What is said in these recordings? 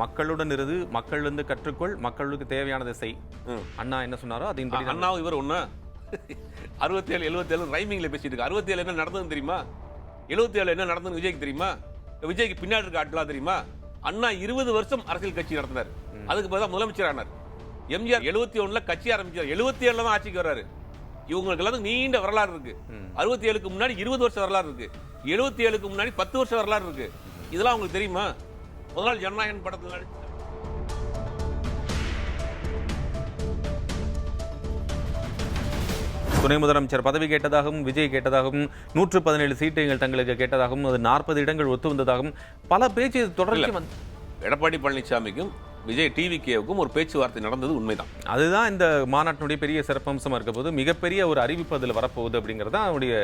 மக்களுடன் இருந்து மக்களிருந்து கற்றுக்கொள் மக்களுக்கு தேவையானதை செய். அண்ணா என்ன சொன்னாரோ அதன்படி அண்ணா இவர் ஒண்ணு? அறுபத்தேழு எழுபத்தேழு ரைமிங்ல பேசிட்டு இருக்கு அறுபத்தேழு என்ன நடந்ததுன்னு தெரியுமா? எழுபத்தேழு என்ன நடந்ததுன்னு விஜய்க்கு தெரியுமா? விஜய்க்கு பின்னாடி இருக்க ஆட்களா தெரியுமா? அண்ணா இருபது வருஷம் அரசியல் கட்சி நடத்தினார். அதுக்கு பதிலா முதலமைச்சர் ஆனார். எம்ஜிஆர் எழுபத்தி ஒண்ணுல கட்சி ஆரம்பிச்சார். எழுபத்தி ஏழுல தான் ஆட்சிக்கு வர்றாரு. இவங்களுக்கு எல்லாம் நீண்ட வரலாறு இருக்கு. அறுபத்தி ஏழுக்கு முன்னாடி இருபது வருஷம் வரலாறு இருக்கு. எழுபத்தி ஏழுக்கு முன்னாடி பத்து வருஷம் வரலாறு இருக்கு. இதெல்லாம் உங்களுக்கு தெரியுமா? முதல் ஜனநாயகன் படத்தில் நடிச்ச துணை முதலமைச்சர் பதவி கேட்டதாகவும் விஜய் கேட்டதாகவும் நூற்று பதினேழு சீட்டுகள் தங்களுக்கு கேட்டதாகவும் அது நாற்பது இடங்கள் ஒத்து வந்ததாகவும் பல பேச்சு தொடர்ச்சி வந்து எடப்பாடி பழனிசாமிக்கும் விஜய் டிவிகேவுக்கும் ஒரு பேச்சுவார்த்தை நடந்தது உண்மைதான். அதுதான் இந்த மாநாட்டினுடைய பெரிய சிறப்பம்சமா இருக்க போது மிகப்பெரிய ஒரு அறிவிப்பு அதில் வரப்போகுது அப்படிங்கிறது தான் அவருடைய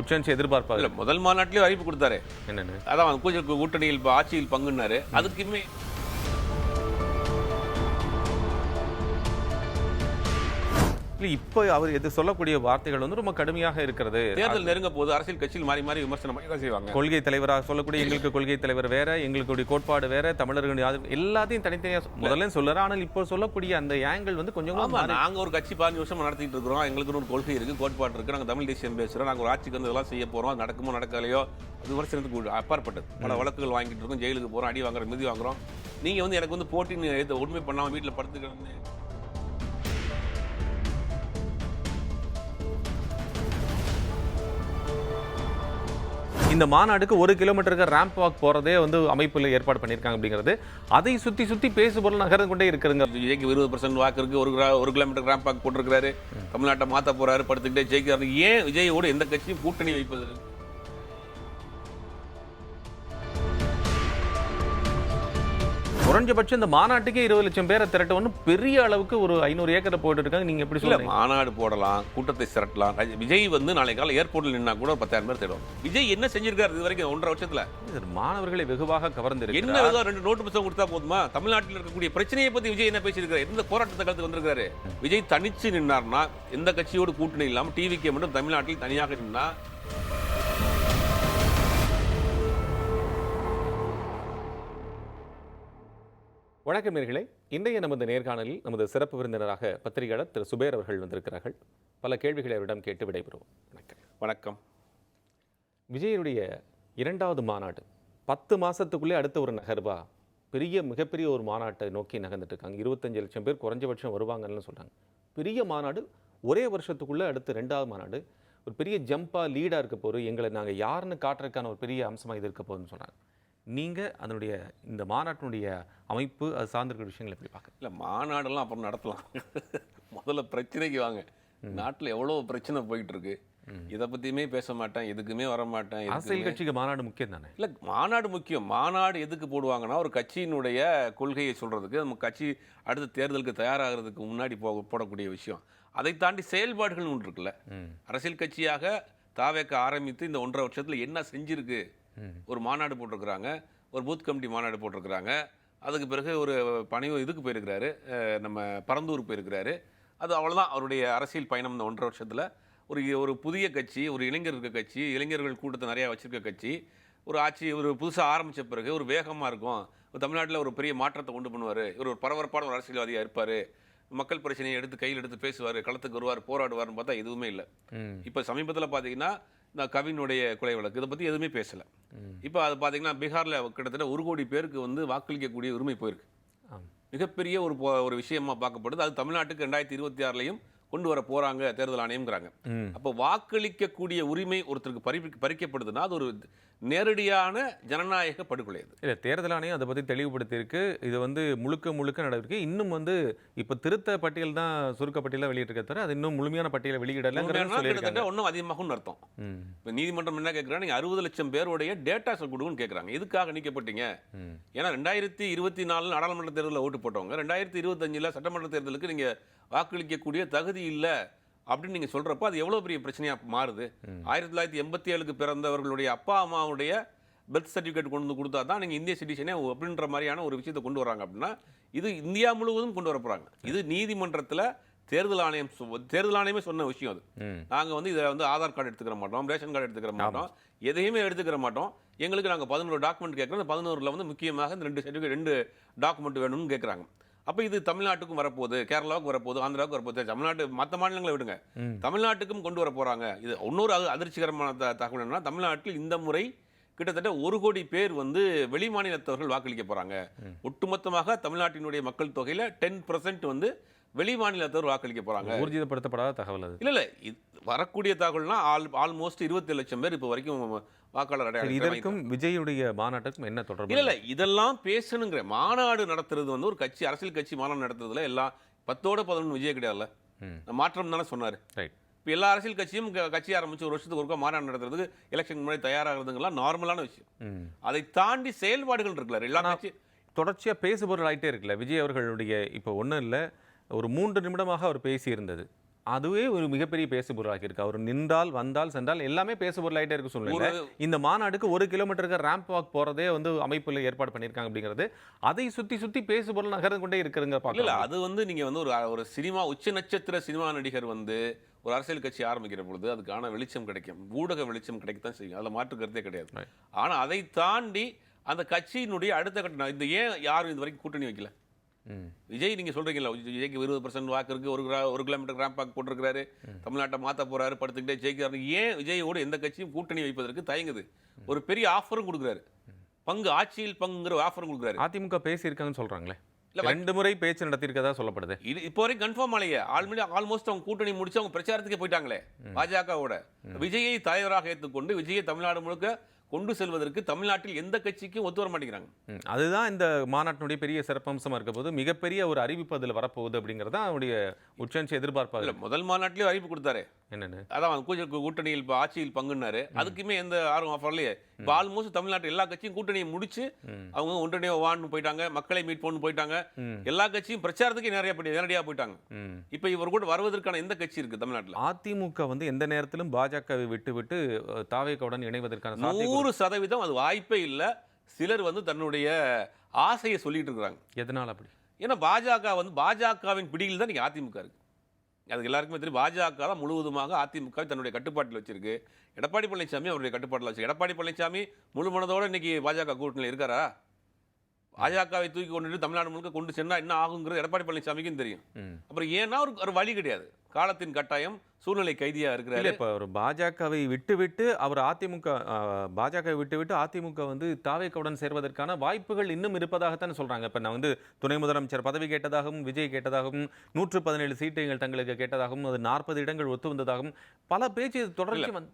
உச்சநிச்ச எதிர்பார்ப்பாக இல்ல முதல் மாநாட்டிலேயே அறிவிப்பு கொடுத்தாரு. என்னன்னு? அதான் கூட்டணியில் ஆட்சியில் பங்குன்னாரு. அதுக்குமே இல்லை இப்போ அவர் எது சொல்லக்கூடிய வார்த்தைகள் வந்து ரொம்ப கடுமையாக இருக்கிறது. தேர்தல் நெருங்க போது அரசியல் கட்சியில் மாறி மாறி விமர்சனம் செய்வாங்க. கொள்கை தலைவராக சொல்லக்கூடிய எங்களுக்கு கொள்கை தலைவர் வேற எங்களுடைய கோட்பாடு வேற தமிழர்களுடைய எல்லாத்தையும் தனித்தனியா சொ- முதல்ல சொல்லற ஆனால் இப்போ சொல்லக்கூடிய அந்த ஆங்கிள் வந்து கொஞ்சம் நாங்க ஒரு கட்சி பதினஞ்சு வருஷம் நடத்திட்டு இருக்கிறோம். எங்களுக்கு ஒரு கொள்கை இருக்கு கோட்பாடு இருக்கு. நாங்க தமிழ் தேசியம் பேசுறோம். நாங்க ஒரு ஆட்சிக்கு வந்து இதெல்லாம் செய்ய போறோம். நடக்குமோ நடக்கலையோ விமர்சனத்துக்கு அப்பாற்பட்டது. பல வழக்குகள் வாங்கிட்டு இருக்கோம். ஜெயிலுக்கு போறோம் அடி வாங்குறோம் மிதி வாங்குறோம். நீங்க வந்து எனக்கு வந்து போட்டின்னு உண்மை பண்ணாம வீட்டுல படுத்துக்கிறேன்னு இந்த மாநாடுக்கு ஒரு கிலோமீட்டருக்கு ரேம்ப் வாக் போறதே வந்து அமைப்புல ஏற்பாடு பண்ணியிருக்காங்க அப்படிங்கிறது. அதை சுத்தி சுத்தி பேசுபொருள் நகர்ந்து கொண்டே இருக்குதுங்க. விஜய்க்கு இருபது பர்சன்ட் வாக்கு இருக்கு ஒரு ஒரு கிலோமீட்டர் கிராம் பாக் போட்டிருக்காரு தமிழ்நாட்டை மாத்த போறாரு படுத்துக்கிட்டே ஜெயிக்கிறாரு. ஏன் விஜயோடு எந்த கட்சியும் கூட்டணி வைப்பது குறைஞ்சபட்சம் இந்த மாநாட்டுக்கே இருபது லட்சம் பேரை திரட்டவன்னு பெரிய அளவுக்கு ஒரு ஐநூறு ஏக்கரை போட்டு இருக்காங்க. நீங்க எப்படி சொல்றீங்க? மாநாடு போடலாம் கூட்டத்தை திரட்டலாம். விஜய் வந்து நாளை காலம் ஏர்போர்ட்ல நின்னா கூட ஒரு பத்தாயிரம் பேர் தேடும் விஜய் என்ன செஞ்சிருக்காரு இது வரைக்கும் ஒன்றரை வருஷத்துல? மாணவர்களை வெகுவாக கவர்ந்து என்ன ரெண்டு நோட்டு புத்தகம் கொடுத்தா போதுமா? தமிழ்நாட்டில் இருக்கக்கூடிய பிரச்சனையை பத்தி விஜய் என்ன பேசியிருக்காரு எந்த போராட்டத்தை கலந்து வந்திருக்காரு விஜய் தனிச்சு நின்னார்னா எந்த கட்சியோடு கூட்டணி இல்லாம டிவிக்கே மட்டும் தமிழ்நாட்டில் தனியாக நின்னா வணக்கம் நேர்களே. இன்றைய நமது நேர்காணலில் நமது சிறப்பு விருந்தினராக பத்திரிகையாளர் திரு சுபேர் அவர்கள் வந்திருக்கிறார்கள். பல கேள்விகளை அவரிடம் கேட்டு விடைபெறுவோம். வணக்கம். வணக்கம். விஜயனுடைய இரண்டாவது மாநாடு. பத்து மாசத்துக்குள்ளே அடுத்த ஒரு நகர்வா? பெரிய மிகப்பெரிய ஒரு மாநாட்டை நோக்கி நகர்ந்துட்டு இருக்காங்க. இருபத்தஞ்சு லட்சம் பேர் குறைஞ்சபட்சம் வருவாங்கன்னு சொல்றாங்க. பெரிய மாநாடு ஒரே வருஷத்துக்குள்ள அடுத்து ரெண்டாவது மாநாடு. ஒரு பெரிய ஜம்பா லீடா இருக்க போகுது எங்களை நாங்க யாருன்னு காட்டுறதுக்கான ஒரு பெரிய அம்சமா இது இருக்க போகுதுன்னு சொன்னாங்க நீங்க அதனுடைய இந்த மாநாட்டினுடைய அமைப்பு அது சார்ந்திருக்கிற விஷயங்களை எப்படி பார்க்க? இல்ல மாநாடெல்லாம் அப்புறம் நடத்தலாம். முதல்ல பிரச்சனைக்கு வாங்க. நாட்டுல எவ்வளவு பிரச்சனை போயிட்டு இருக்கு இதை பத்தியுமே பேச மாட்டேன் எதுக்குமே வர மாட்டேன் அரசியல் கட்சிக்கு மாநாடு முக்கியம் தானே? இல்ல மாநாடு முக்கியம். மாநாடு எதுக்கு போடுவாங்கன்னா ஒரு கட்சியினுடைய கொள்கையை சொல்றதுக்கு நம்ம கட்சி அடுத்த தேர்தலுக்கு தயாராகிறதுக்கு முன்னாடி போக போடக்கூடிய விஷயம். அதை தாண்டி செயல்பாடுகள் ஒன்று இருக்குல்ல. அரசியல் கட்சியாக தாவேக்க ஆரம்பித்து இந்த ஒன்றரை வருஷத்துல என்ன செஞ்சிருக்கு. ஒரு மாநாடு போட்டிருக்கிறாங்க ஒரு பூத் கமிட்டி மாநாடு போட்டிருக்கிறாங்க. அதுக்கு பிறகு ஒரு பணிவு இதுக்கு போயிருக்கிறாரு நம்ம பரந்தூர் போயிருக்கிறாரு. அது அவ்வளவுதான் அவருடைய அரசியல் பயணம் இந்த ஒன்றரை வருஷத்துல. ஒரு ஒரு புதிய கட்சி ஒரு இளைஞர் இருக்க கட்சி இளைஞர்கள் கூட்டத்தை நிறையா வச்சிருக்க கட்சி. ஒரு ஆட்சி ஒரு புதுசாக ஆரம்பிச்ச பிறகு ஒரு வேகமாக இருக்கும். தமிழ்நாட்டில் ஒரு பெரிய மாற்றத்தை கொண்டு பண்ணுவார். இவர் ஒரு பரபரப்பான ஒரு அரசியல்வாதியாக இருப்பார். மக்கள் பிரச்சனையை எடுத்து கையில் எடுத்து பேசுவார் களத்துக்கு வருவார் போராடுவார்னு பார்த்தா எதுவுமே இல்லை. இப்போ சமீபத்தில் பார்த்தீங்கன்னா இந்த கவினுடைய கொலை வழக்கு. இதை பற்றி எதுவுமே பேசலை. இப்போ அது பார்த்தீங்கன்னா பீகாரில் கிட்டத்தட்ட ஒரு கோடி பேருக்கு வந்து வாக்களிக்கக்கூடிய உரிமை போயிருக்கு. மிகப்பெரிய ஒரு ஒரு விஷயமா பார்க்கப்படுது. அது தமிழ்நாட்டுக்கு ரெண்டாயிரத்தி இருபத்தி ஆறுலையும் கொண்டு வர போறாங்க தேர்தல் ஆணையம்ங்கிறாங்க அப்போ வாக்களிக்கக்கூடிய உரிமை ஒருத்தருக்கு பறி பறிக்கப்படுதுன்னா அது ஒரு நேரடியான ஜனநாயக படுகொலை அது இல்லை தேர்தல் ஆணையம் அதை பற்றி தெளிவுபடுத்தியிருக்கு. இது வந்து முழுக்க முழுக்க நடவடிக்கை இன்னும் வந்து இப்போ திருத்த பட்டியல் தான் சுருக்க பட்டியலாக வெளியிட்டிருக்க தவிர அது இன்னும் முழுமையான பட்டியலை சொல்லியிருக்காங்க. கிட்டத்தட்ட ஒன்றும் அதிகமாகும்னு அர்த்தம். இப்போ நீதிமன்றம் என்ன கேட்குறாங்க நீங்கள் அறுபது லட்சம் பேருடைய டேட்டாஸை கொடுங்கன்னு கேட்குறாங்க எதுக்காக நீக்கப்பட்டீங்க? ஏன்னா ரெண்டாயிரத்தி இருபத்தி நாலு நாடாளுமன்ற தேர்தலில் ஓட்டு போட்டவங்க ரெண்டாயிரத்தி இருபத்தஞ்சில் சட்டமன்ற தேர்தலுக்கு நீங்கள் வாக்களிக்கக்கூடிய தகுதி இல்லை. அப்படின்னு நீங்கள் சொல்கிறப்ப அது எவ்வளோ பெரிய பிரச்சனையாக மாறுது? ஆயிரத்தி தொள்ளாயிரத்தி எண்பத்தி ஏழுக்கு பிறந்தவர்களுடைய அப்பா அம்மாவுடைய பர்த் சர்டிஃபிகேட் கொண்டு வந்து கொடுத்தா தான் நீங்கள் இந்திய சிட்டிசனே அப்படின்ற மாதிரியான ஒரு விஷயத்தை கொண்டு வராங்க அப்படின்னா இது இந்தியா முழுவதும் கொண்டு வர போகிறாங்க இது நீதிமன்றத்தில் தேர்தல் ஆணையம் தேர்தல் ஆணையமே சொன்ன விஷயம் அது. நாங்கள் வந்து இதை வந்து ஆதார் கார்டு எடுத்துக்கிற மாட்டோம் ரேஷன் கார்டு எடுத்துக்கிற மாட்டோம் எதையுமே எடுத்துக்கிற மாட்டோம். எங்களுக்கு நாங்கள் பதினோரு டாக்குமெண்ட் கேட்குறோம். பதினோரில் வந்து முக்கியமாக இந்த ரெண்டு சர்டிஃபிகேட் ரெண்டு டாக்குமெண்ட் வேணும்னு கேட்குறாங்க. அப்போ இது தமிழ்நாட்டுக்கும் வரப்போகுது கேரளாவுக்கு வரப்போகுது ஆந்திராவுக்கு வரப்போகுது தமிழ்நாட்டு மற்ற மாநிலங்களை விடுங்க. தமிழ்நாட்டுக்கும் கொண்டு வர போகிறாங்க இது இன்னொரு அது அதிர்ச்சிகரமான த- தகவல் என்னன்னா தமிழ்நாட்டில் இந்த முறை கிட்டத்தட்ட ஒரு கோடி பேர் வந்து வெளி மாநிலத்தவர்கள் வாக்களிக்க போகிறாங்க ஒட்டுமொத்தமாக தமிழ்நாட்டினுடைய மக்கள் தொகையில் டென் வந்து வெளி மாநிலத்தவர் வாக்களிக்க போகிறாங்க ஊர்ஜிதப்படுத்தப்படாத தகவல் அது. இல்ல இல்ல. வரக்கூடிய தகவல்னா ஆல் ஆல்மோஸ்ட் இருபத்தி லட்சம் பேர் இப்போ வரைக்கும் வாக்காளர் அடையாளம் இதற்கும் விஜயுடைய மாநாட்டுக்கும் என்ன தொடர்பு இல்ல இல்ல. இதெல்லாம் பேசணுங்கிற மாநாடு நடத்துறது வந்து ஒரு கட்சி அரசியல் கட்சி மாநாடு நடத்துறதுல எல்லாம் பத்தோட பதினொன்று விஜய் கிடையாதுல்ல. மாற்றம் தானே சொன்னாரு. ரைட் இப்போ எல்லா அரசியல் கட்சியும் கட்சி ஆரம்பிச்சு ஒரு வருஷத்துக்கு ஒருக்கா மாநாடு நடத்துறதுக்கு எலெக்ஷன் முன்னாடி தயாராகிறதுங்கெல்லாம் நார்மலான விஷயம். அதை தாண்டி செயல்பாடுகள் இருக்குல்ல எல்லா கட்சி தொடர்ச்சியாக பேசுபொருள் ஆயிட்டே இருக்குல்ல. விஜய் அவர்களுடைய இப்போ ஒன்றும் இல்லை. ஒரு மூன்று நிமிடமாக அவர் பேசியிருந்தது. அதுவே ஒரு மிகப்பெரிய பேசுபொருளாக இருக்கு. அவர் நின்றால் வந்தால் சென்றால் எல்லாமே பேசுபொருளாயிட்டே இருக்கு சூழ்நிலை ஒரு இந்த மாநாடுக்கு ஒரு கிலோமீட்டருக்கு ரேம்ப் வாக் போறதே வந்து அமைப்பில் ஏற்பாடு பண்ணியிருக்காங்க அப்படிங்கிறது அதை சுத்தி சுத்தி பேசுபொருள் நகர்ந்து கொண்டே இல்ல பார்க்கலாம் அது வந்து நீங்க வந்து ஒரு ஒரு சினிமா உச்ச நட்சத்திர சினிமா நடிகர் வந்து ஒரு அரசியல் கட்சி ஆரம்பிக்கிற பொழுது அதுக்கான வெளிச்சம் கிடைக்கும். ஊடக வெளிச்சம் கிடைக்கத்தான் செய்யும். அதுல மாற்று கருத்தே கிடையாது. ஆனா அதை தாண்டி அந்த கட்சியினுடைய அடுத்த கட்ட இந்த ஏன் யாரும் இது வரைக்கும் கூட்டணி வைக்கல? விஜய் நீங்க சொல்றீங்கல்ல விஜய்க்கு இருபது பர்சன்ட் வாக்கு இருக்கு ஒரு ஒரு கிலோமீட்டர் ரேம்ப் வாக் போட்டிருக்காரு தமிழ்நாட்டை மாத்த போறாரு படுத்துக்கிட்டே ஜெயிக்கிறாரு. ஏன் விஜயோடு எந்த கட்சியும் கூட்டணி வைப்பதற்கு தயங்குது? ஒரு பெரிய ஆஃபரும் கொடுக்குறாரு. பங்கு ஆட்சியில் பங்குங்கிற ஆஃபரும் கொடுக்குறாரு. அதிமுக பேசியிருக்காங்கன்னு சொல்றாங்களே. இல்ல, ரெண்டு முறை பேச்சு நடத்தியிருக்கதா சொல்லப்படுது. இது இப்போ வரைக்கும் கன்ஃபார்ம் ஆலையே ஆல்ரெடி ஆல்மோஸ்ட் அவங்க கூட்டணி முடிச்சு அவங்க பிரச்சாரத்துக்கே போயிட்டாங்களே பாஜகவோட. விஜயை தலைவராக ஏற்றுக்கொண்டு விஜயை தமிழ்நாடு முழுக்க கொண்டு செல்வதற்கு தமிழ்நாட்டில் எந்த கட்சிக்கும் ஒத்து வர மாட்டேங்கிறாங்க. அதுதான் இந்த மாநாட்டினுடைய பெரிய சிறப்பம்சமா இருக்க போது மிகப்பெரிய ஒரு அறிவிப்பு அதில் வரப்போகுது அப்படிங்கிறது தான் அவருடைய உச்சநிச்ச எதிர்பார்ப்பாக இல்ல முதல் மாநாட்டிலேயே அறிவிப்பு கொடுத்தாரு. என்னன்னு? அதான் கூச்ச- கூட்டணியில் இப்போ ஆட்சியில் பங்குன்னாரு. அதுக்குமே எந்த ஆர்வம் ஆஃபர்லையே இப்போ ஆல்மோஸ்ட் தமிழ்நாட்டு எல்லா கட்சியும் கூட்டணியை முடிச்சு. அவங்க ஒன்றனே வான்னு போயிட்டாங்க மக்களை மீட் பண்ணு போயிட்டாங்க. எல்லா கட்சியும் பிரச்சாரத்துக்கே நிறைய போய் நேரடியாக போயிட்டாங்க. இப்போ இவர் கூட வருவதற்கான எந்த கட்சி இருக்கு தமிழ்நாட்டில்? அதிமுக வந்து எந்த நேரத்திலும் பாஜகவை விட்டு விட்டு தாவேகவுடன் இணைவதற்கான நூறு சதவீதம் அது வாய்ப்பே இல்லை. சிலர் வந்து தன்னுடைய ஆசையை சொல்லிட்டு இருக்கிறாங்க. எதனால் அப்படி? ஏன்னா பாஜக வந்து பாஜகவின் பிடியில் தான் நீங்கள் அதிமுக இருக்கு. அதுக்கு எல்லாருக்குமே தெரியும். பாஜக தான் முழுவதுமாக அதிமுக தன்னுடைய கட்டுப்பாட்டில் வச்சிருக்கு. எடப்பாடி பழனிசாமி அவருடைய கட்டுப்பாட்டில் வச்சு எடப்பாடி பழனிசாமி முழு மனதோட இன்னைக்கு பாஜக கூட்டணியில் இருக்காரா? பாஜகவை தூக்கி கொண்டுட்டு தமிழ்நாடு முழுக்க கொண்டு சென்னா என்ன ஆகுங்கிறது எடப்பாடி பழனிசாமிக்கும் தெரியும். அப்புறம் ஏன்னா ஒரு ஒரு வழி கிடையாது. காலத்தின் கட்டாயம் சூழ்நிலை கைதியா இல்ல இருக்கிறாரு இப்ப ஒரு பாஜகவை விட்டு விட்டு அவர் அதிமுக பாஜகவை விட்டு விட்டு அதிமுக வந்து தாவேக்கவுடன் சேர்வதற்கான வாய்ப்புகள் இன்னும் இருப்பதாகத்தான் சொல்றாங்க. இப்ப நான் வந்து துணை முதலமைச்சர் பதவி கேட்டதாகவும் விஜய் கேட்டதாகவும் நூற்று பதினேழு சீட்டுகள் தங்களுக்கு கேட்டதாகவும் அது நாற்பது இடங்கள் ஒத்து வந்ததாகவும் பல பேச்சு தொடர்ச்சி வந்து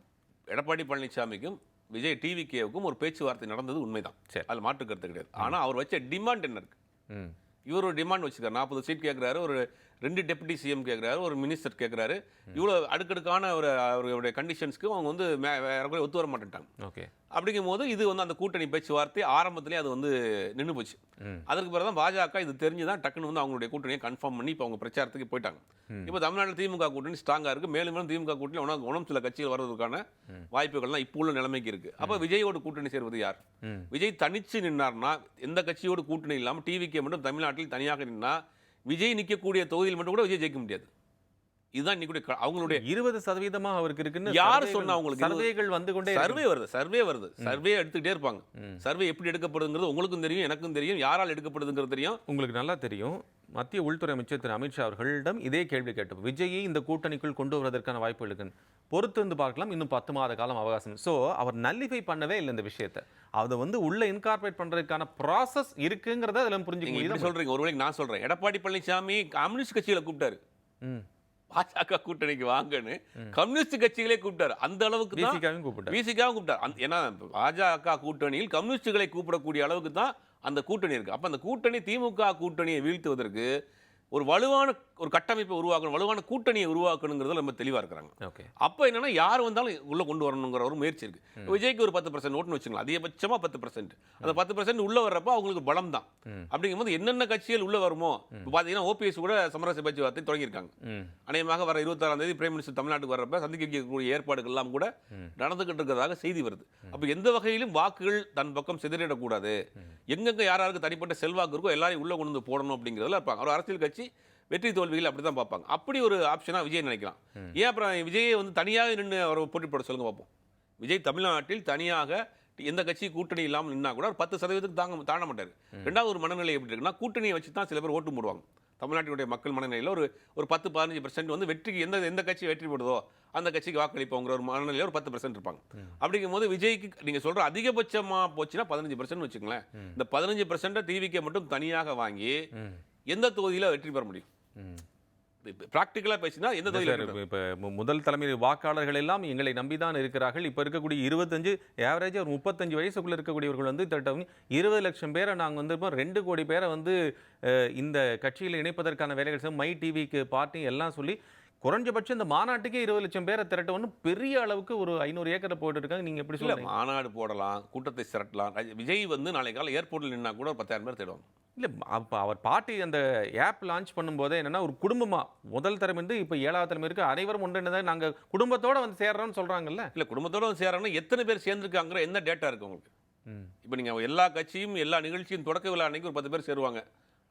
எடப்பாடி பழனிசாமிக்கும் விஜய் டிவிகேவுக்கும் ஒரு பேச்சுவார்த்தை நடந்தது உண்மைதான். சரி. அதில் மாற்று கருத்து கிடையாது. ஆனா அவர் வச்ச டிமாண்ட் என்ன இருக்கு? இவர் ஒரு டிமாண்ட் வச்சுக்காரு நாற்பது சீட் கேட்குறாரு ஒரு ரெண்டு டெப்யூட்டி சிஎம் கேட்குறாரு ஒரு மினிஸ்டர் கேட்குறாரு இவ்வளோ அடுக்கடுக்கான ஒரு அவருடைய கண்டிஷன்ஸ்க்கு அவங்க வந்து கூட ஒத்து வர மாட்டேன்ட்டாங்க. ஓகே. அப்படிங்கும் போது இது வந்து அந்த கூட்டணி பேச்சுவார்த்தை ஆரம்பத்திலே அது வந்து நின்று போச்சு. ம். அதற்கு பிறகு தான் பாஜக இது தெரிஞ்சு தான் டக்குன்னு வந்து அவங்களுடைய கூட்டணியை கன்ஃபார்ம் பண்ணி இப்போ அவங்க பிரச்சாரத்துக்கு போயிட்டாங்க. இப்போ தமிழ்நாட்டில் திமுக கூட்டணி ஸ்ட்ராங்காக இருக்குது மேலும் மேலும் திமுக கூட்டணி உணவு உணம் சில கட்சிகள் வர்றதுக்கான. வாய்ப்புகள்லாம் இப்போ உள்ள நிலைமைக்கு இருக்குது அப்போ விஜயோடு கூட்டணி சேர்வது யார்? விஜய் தனிச்சு நின்னார்னா எந்த கட்சியோடு கூட்டணி இல்லாமல் டிவிக்கு மட்டும் தமிழ்நாட்டில் தனியாக நின்னா விஜய் நிற்கக்கூடிய தொகுதியில் மட்டும் கூட விஜய் ஜெயிக்க முடியாது. இதுதான் இன்னைக்கு அவங்களுடைய இருபது சதவீதமா அவருக்கு இருக்குன்னு யார் சொன்னா இருபது? சர்வேகள் வந்து கொண்டே. சர்வே வருது சர்வே வருது. சர்வே எடுத்துக்கிட்டே இருப்பாங்க. சர்வே எப்படி எடுக்கப்படுதுங்கிறது உங்களுக்கும் தெரியும் எனக்கும் தெரியும். யாரால் எடுக்கப்படுதுங்கிறது தெரியும். உங்களுக்கு நல்லா தெரியும். மத்திய உள்துறை அமைச்சர் திரு அமித்ஷா அவர்களிடம் இதே கேள்வி கேட்டோம். விஜயை இந்த கூட்டணிக்குள் கொண்டு வருவதற்கான வாய்ப்பு இருக்குன்னு. பொறுத்து வந்து பார்க்கலாம். இன்னும் பத்து மாத காலம் அவகாசம். ஸோ அவர் நல்லிஃபை பண்ணவே இல்லை இந்த விஷயத்தை. அதை வந்து உள்ள இன்கார்பரேட் பண்றதுக்கான ப்ராசஸ் இருக்குங்கிறத அதில் புரிஞ்சுக்க முடியுது? சொல்றீங்க. ஒரு நான் சொல்றேன். எடப்பாடி பழனிசாமி கம்யூனிஸ்ட் கட்சிகளை கூப்பிட்டாரு. பாஜக கூட்டணிக்கு வாங்கன்னு கம்யூனிஸ்ட் கட்சிகளே கூப்பிட்டாரு. அந்த அளவுக்கு தான் கூப்பிட்டார். விசிகாவும் கூப்பிட்டார். ஏன்னா பாஜக கூட்டணியில் கம்யூனிஸ்டுகளை கூப்பிடக்கூடிய அளவுக்கு தான் அந்த கூட்டணி இருக்கு. அப்போ அந்த கூட்டணி திமுக கூட்டணியை வீழ்த்துவதற்கு ஒரு வலுவான ஒரு கட்டமைப்பை உருவாக்கணும் வலுவான கூட்டணியை உருவாக்கணுங்கிறதுல ரொம்ப தெளிவா இருக்கிறாங்க. ஓகே. அப்போ என்னன்னா யார் வந்தாலும் உள்ள கொண்டு வரணுங்கிற ஒரு முயற்சி இருக்கு. விஜய்க்கு ஒரு பத்து பர்சன்ட் ஓட்டுன்னு வச்சுக்கலாம் அதிகபட்சமா பத்து பர்சன்ட் அந்த பத்து பர்சன்ட் உள்ள வர்றப்ப அவங்களுக்கு பலம் தான். அப்படிங்கும்போது என்னென்ன கட்சிகள் உள்ள வருமோ இப்போ பார்த்தீங்கன்னா ஓபிஎஸ் கூட சமரச பேச்சுவார்த்தை தொடங்கியிருக்காங்க. அநேகமாக வர இருபத்தாறாம் தேதி பிரைம் மினிஸ்டர் தமிழ்நாட்டுக்கு வர்றப்ப சந்திக்கக்கூடிய ஏற்பாடுகள் எல்லாம் கூட. நடந்துகிட்டு இருக்கிறதாக செய்தி வருது. அப்போ எந்த வகையிலும் வாக்குகள் தன் பக்கம் சிதறிடக்கூடாது. எங்கெங்க யார் யாருக்கு தனிப்பட்ட செல்வாக்கு இருக்கோ எல்லாரையும் உள்ள கொண்டு வந்து போடணும் அப்படிங்கிறதுல இருப்பாங்க. ஒரு அரசியல் கட்சி வெற்றி தோல்விகள் அப்படி தான் பார்ப்பாங்க. அப்படி ஒரு ஆப்ஷனாக விஜய் நினைக்கலாம். ஏன் அப்புறம் விஜயை வந்து தனியாக நின்று அவரை போட்டி போட சொல்லுங்க பார்ப்போம். விஜய் தமிழ்நாட்டில் தனியாக எந்த கட்சி கூட்டணி இல்லாமல் நின்னா கூட ஒரு பத்து சதவீதத்துக்கு தாங்க தாண்ட மாட்டார். ரெண்டாவது ஒரு மனநிலை எப்படி இருக்குன்னா கூட்டணியை வச்சு தான் சில பேர் ஓட்டு போடுவாங்க. தமிழ்நாட்டினுடைய மக்கள் மனநிலையில் ஒரு ஒரு பத்து பதினஞ்சு பர்சன்ட் வந்து வெற்றிக்கு எந்த எந்த கட்சி வெற்றி போடுதோ அந்த கட்சிக்கு வாக்களிப்போங்கிற ஒரு மனநிலையில் ஒரு பத்து பர்சன்ட் இருப்பாங்க. அப்படிங்கும் போது விஜய்க்கு நீங்கள் சொல்கிற அதிகபட்சமாக போச்சுன்னா பதினஞ்சு பர்சன்ட் வச்சுங்களேன் இந்த பதினஞ்சு பர்சன்ட்டை டிவிக்கு மட்டும் தனியாக வாங்கி. எந்த தொகுதியில் வெற்றி பெற முடியும். ப்ராக்டிக்கலாக பேசினா எந்த தொகுதியில் இப்போ முதல் தலைமை வாக்காளர்கள் எல்லாம் எங்களை நம்பிதான் இருக்கிறார்கள். இப்போ இருக்கக்கூடிய இருபத்தஞ்சு ஆவரேஜாக ஒரு முப்பத்தஞ்சு வயசுக்குள்ள இருக்கக்கூடியவர்கள் வந்து திட்டம் இருபது லட்சம் பேரை நாங்கள் வந்து இப்போ ரெண்டு கோடி பேரை வந்து இந்த கட்சியில் இணைப்பதற்கான வேலைகள் மை டிவிக்கு பார்ட்டி எல்லாம் சொல்லி குறைஞ்சபட்சம் இந்த மாநாட்டுக்கே இருபது லட்சம் பேரை திரட்டவன்னு பெரிய அளவுக்கு ஒரு ஐநூறு ஏக்கரை போட்டு இருக்காங்க நீங்க எப்படி சொல்லுங்க மாநாடு போடலாம் கூட்டத்தை திரட்டலாம் விஜய் வந்து நாளை காலம் ஏர்போர்ட்டில் நின்னா கூட ஒரு பத்தாயிரம் பேர் தேடுவாங்க. இல்ல அப்ப அவர் பார்ட்டி அந்த ஆப் லான்ச் பண்ணும்போதே என்னன்னா ஒரு குடும்பமா முதல் தரம் இருந்து இப்போ ஏழாவது தலைமை இருக்கு அனைவரும் ஒன்றிணைதான் நாங்க குடும்பத்தோட வந்து சேர்றோம்னு சொல்றாங்கல்ல? இல்ல குடும்பத்தோட வந்து சேரணும் எத்தனை பேர் சேர்ந்துருக்காங்கிற என்ன டேட்டா இருக்கு உங்களுக்கு. இப்போ நீங்கள் எல்லா கட்சியும் எல்லா நிகழ்ச்சியும் தொடக்க விழா அன்னைக்கு ஒரு பத்து பேர் சேருவாங்க.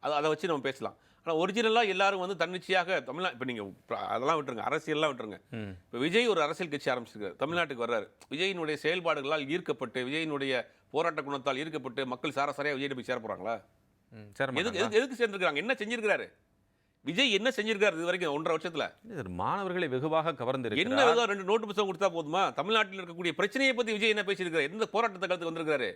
அதை அதை வச்சு நம்ம பேசலாம். ஆனால் ஒரிஜினலாக எல்லாரும் வந்து தன்னிச்சையாக தமிழ்நா இப்போ நீங்கள் அதெல்லாம் விட்டுருங்க. அரசியல்லாம் விட்டுருங்க. இப்போ விஜய் ஒரு அரசியல் கட்சி ஆரம்பிச்சிருக்காரு. தமிழ்நாட்டுக்கு வர்றாரு. விஜயினுடைய செயல்பாடுகளால் ஈர்க்கப்பட்டு விஜயினுடைய போராட்ட குணத்தால் ஈர்க்கப்பட்டு மக்கள் சாரசாரியாக விஜய் போய் சேர போகிறாங்களா எதுக்கு? எதுக்கு சேர்ந்துருக்காங்க என்ன செஞ்சிருக்காரு விஜய் என்ன செஞ்சிருக்காரு இது வரைக்கும் ஒன்றரை வருஷத்துல? மாணவர்களை வெகுவாக கவர்ந்து என்ன ரெண்டு நோட்டு புத்தகம் கொடுத்தா போதுமா? தமிழ்நாட்டில் இருக்கக்கூடிய பிரச்சனையை பத்தி விஜய் என்ன பேசியிருக்காரு எந்த போராட்டத்தை கலந்து வந்திருக்காரு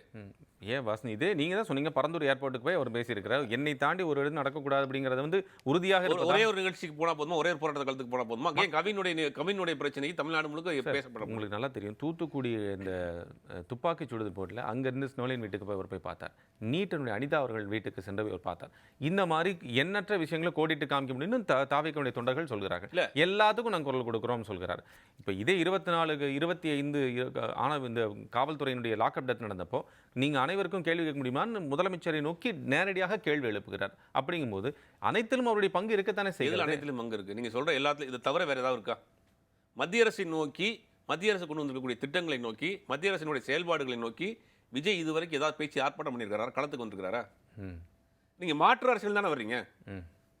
ஏன் வாசனி இதே நீங்க தான் சொன்னீங்க பரந்தூர் ஏர்போர்ட்டுக்கு போய் அவர் பேசியிருக்கிறார். என்னை தாண்டி ஒரு இடம் நடக்கக்கூடாது அப்படிங்கறது வந்து உறுதியாக ஒரு- ஒரே நிகழ்ச்சிக்கு போனா போதுமா? ஒரே ஒரு போராட்ட காலத்துக்கு போனா போதுமா? ஏன் கவினுடைய கவினுடைய பிரச்சனை தமிழ்நாடு முழுக்க பேசப்படும் உங்களுக்கு நல்லா தெரியும். தூத்துக்குடி இந்த துப்பாக்கி சுடுதல் போட்டில் அங்கேருந்து ஸ்னோலின் வீட்டுக்கு போய் அவர் போய் பார்த்தார். நீட்டனுடைய அனிதா அவர்கள் வீட்டுக்கு சென்று அவர் பார்த்தார். இந்த மாதிரி எண்ணற்ற விஷயங்களை கோடிட்டு முடியும்னு த தாவிக்கனுடைய தொண்டர்கள் சொல்கிறார்கள். இல்ல. எல்லாத்துக்கும் நாங்கள் குரல் கொடுக்குறோம்னு சொல்கிறார். இப்போ இதே இருபத்தி நாலு இருபத்தி ஐந்து ஆன இந்த காவல்துறையினுடைய லாக்அப் டெத் நடந்தப்போ நீங்கள் அனைவருக்கும் கேள்வி கேட்க முடியுமான்னு முதலமைச்சரை நோக்கி நேரடியாக கேள்வி எழுப்புகிறார். அப்படிங்கும்போது அனைத்திலும் அவருடைய பங்கு இருக்கத்தானே செய்கிறது? அனைத்திலும் அங்க இருக்கு? நீங்க சொல்ற எல்லாத்துலயும் இதை தவிர வேற ஏதாவது இருக்கா? மத்திய அரசை நோக்கி மத்திய அரசு கொண்டு வந்திருக்கக்கூடிய திட்டங்களை நோக்கி மத்திய அரசினுடைய செயல்பாடுகளை நோக்கி விஜய் இதுவரைக்கும் ஏதாவது பேச்சு ஆர்ப்பாட்டம் பண்ணியிருக்காரா களத்துக்கு வந்திருக்காரா ம். நீங்க மாற்று அரசியல் தானே வர்றீங்க.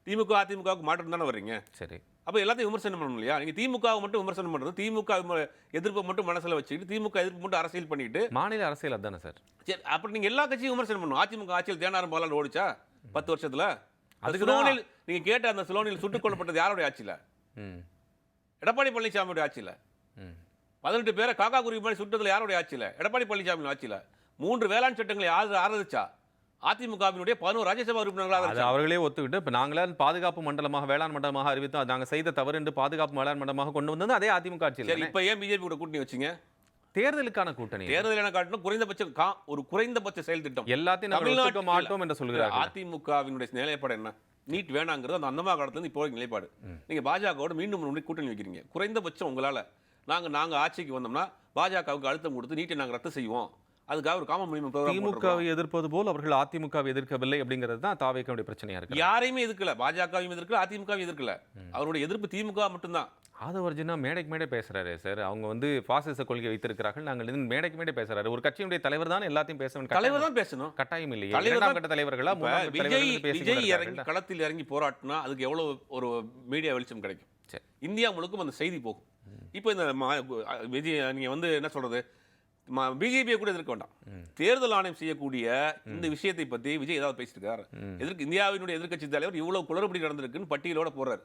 திமுக அதிமுகவுக்கு மாற்றம் தானே வர்றீங்க? சரி. அப்போ எல்லாத்தையும் விமர்சனம் பண்ணணும் இல்லையா? நீங்க திமுகவை மட்டும் விமர்சனம் பண்றது திமுக எதிர்ப்பை மட்டும் மனசுல வச்சுக்கிட்டு திமுக எதிர்ப்பு மட்டும் அரசியல் பண்ணிட்டு. மாநில அரசியல் அதானே சார்? சரி அப்புறம் நீங்க எல்லா கட்சியும் விமர்சனம் பண்ணணும். அதிமுக ஆட்சியில் தேனாரம் பாலால் ஓடிச்சா பத்து வருஷத்துல? அதுக்கு சிலோனில் நீங்க கேட்ட அந்த சிலோனில் சுட்டுக் கொல்லப்பட்டது யாருடைய ஆட்சியில? ம். எடப்பாடி பழனிசாமியோட ஆட்சியில. ம். பதினெட்டு பேரை காக்கா குருவி மாதிரி சுட்டதுல யாருடைய ஆட்சியில? எடப்பாடி பழனிசாமி ஆட்சியில. மூன்று வேளாண் சட்டங்களை யார் ஆதரிச்சா? அதிமுகவினுடைய பதினோரு ராஜ்யசபா உறுப்பினர்கள் அது ஆதரிச்சா அவர்களே ஒத்துக்கிட்டு இப்போ நாங்களே பாதுகாப்பு மண்டலமாக வேளாண் மண்டலமாக அறிவித்தோம். நாங்கள் செய்த தவறு என்று பாதுகாப்பு வேளாண் மண்டலமாக கொண்டு வந்தது அதே அதிமுக சரி ஆட்சியில் இப்ப ஏன் பிஜேபி கூட கூட்டணி வச்சீங்க? தேர்தலுக்கான கூட்டணி. தேர்தல் என்ன காட்டணும் குறைந்தபட்ச கா- ஒரு குறைந்தபட்ச செயல் திட்டம். எல்லாத்தையும் நாங்கள் தமிழ்நாட்டு- மாட்டோம் என்று சொல்கிறார்கள். அதிமுகவினுடைய நிலைப்பாடு என்ன? நீட் வேணாங்கிறது அந்த அந்தமா காலத்துல இருந்து இப்போ நிலைப்பாடு. நீங்க பாஜகவோட மீண்டும் முறை கூட்டணி வைக்கிறீங்க. குறைந்தபட்சம் உங்களால நாங்க நாங்க ஆட்சிக்கு வந்தோம்னா பாஜகவுக்கு அழுத்தம் கொடுத்து நீட்டை நாங்க ரத்து செய்வோம். அதுக்காக ஒரு காமன் மினிமம் ப்ரோக்ராம் திமுகவை எதிர்ப்பது போல் அவர்கள் அதிமுகவை எதிர்க்கவில்லை அப்படிங்கிறது தான் தாவேக்கனுடைய பிரச்சனையா இருக்கு. யாரையுமே எதிர்க்கல. பாஜகவையும் எதிர்க்கல அதிமுகவும் எதிர்க்கல. அவருடைய எதிர்ப்பு திமுக மட்டும்தான். ஆதவர்ஜினா மேடைக்கு மேடை பேசுறாரு சார். அவங்க வந்து பாசிச கொள்கை வைத்திருக்கிறார்கள். நாங்கள் இது மேடைக்கு மேடை பேசுறாரு. ஒரு கட்சியினுடைய தலைவர் தான் எல்லாத்தையும் பேச தலைவர் தான் பேசணும். கட்டாயம் இல்லையே. இரண்டாம் கட்ட தலைவர்களா? விஜய் விஜய். இறங்கி களத்தில் இறங்கி போராட்டினா அதுக்கு எவ்வளவு ஒரு மீடியா வெளிச்சம் கிடைக்கும்? சரி. இந்தியா முழுக்கும் அந்த செய்தி போகும். இப்போ இந்த விஜய் நீங்க வந்து என்ன சொல்றது? பிஜேபியை கூட எதிர்க்க வேண்டாம். தேர்தல் ஆணையம் செய்யக்கூடிய இந்த விஷயத்தை பத்தி விஜய் ஏதாவது பேசியிருக்காரு எதிர்க்கு இந்தியாவினுடைய எதிர்க்கட்சி தலைவர் இவ்வளவு குளறுபடி நடந்திருக்குன்னு பட்டியலோட போறாரு.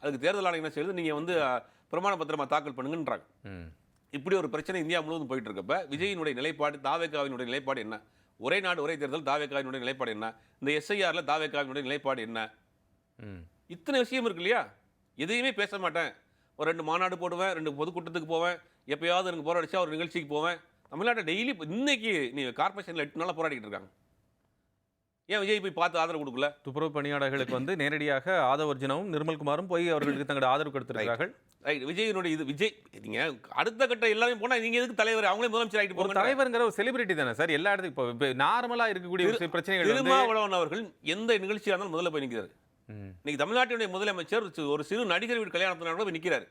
அதுக்கு தேர்தல் ஆணையம் என்ன செய்யுது? நீங்க வந்து பிரமாண பத்திரமா தாக்கல் பண்ணுங்கன்றாங்க. இப்படி ஒரு பிரச்சனை இந்தியா முழுவதும் போயிட்டு இருக்கப்ப விஜயினுடைய நிலைப்பாடு தாவேக்காவினுடைய நிலைப்பாடு என்ன? ஒரே நாடு ஒரே தேர்தல் தாவேக்காவினுடைய நிலைப்பாடு என்ன? இந்த எஸ்ஐஆர்ல தாவேக்காவினுடைய நிலைப்பாடு என்ன? இத்தனை விஷயம் இருக்கு இல்லையா? எதையுமே பேச மாட்டேன். ஒரு ரெண்டு மாநாடு போடுவேன் ரெண்டு பொதுக்கூட்டத்துக்கு போவேன். எப்பயாவது எனக்கு போராடிச்சா ஒரு நிகழ்ச்சிக்கு போவேன். தமிழ்நாட்டை டெய்லி இன்னைக்கு நீ கார்பரேஷனில் எட்டு நாளாக போராடிட்டு இருக்காங்க. ஏன் விஜய் போய் பார்த்து ஆதரவு கொடுக்கல? துப்புரவு பணியாளர்களுக்கு வந்து நேரடியாக ஆதவர்ஜினாவும் நிர்மல்குமாரும் போய் அவர்களுக்கு தங்களுடைய ஆதரவு கொடுத்திருக்கிறார்கள். ரைட் விஜயினுடைய இது விஜய் நீங்க அடுத்த கட்ட எல்லாரும் போனா நீங்க எதுக்கு தலைவர்? அவங்களே முதலமைச்சர் ஆகிட்டு போங்க தலைவர்ங்கிற ஒரு செலிபிரிட்டி தானே சார்? எல்லா இடத்துக்கும் இப்போ இப்போ நார்மலா இருக்கக்கூடிய பிரச்சனைகள் திருமாவளவன் அவர்கள் எந்த நிகழ்ச்சியா இருந்தாலும் முதல்ல போய் நிற்கிறார் இன்னைக்கு தமிழ்நாட்டினுடைய முதலமைச்சர் ஒரு சிறு நடிகர் வீடு கல்யாணத்தினால போய் நிற்கிறார்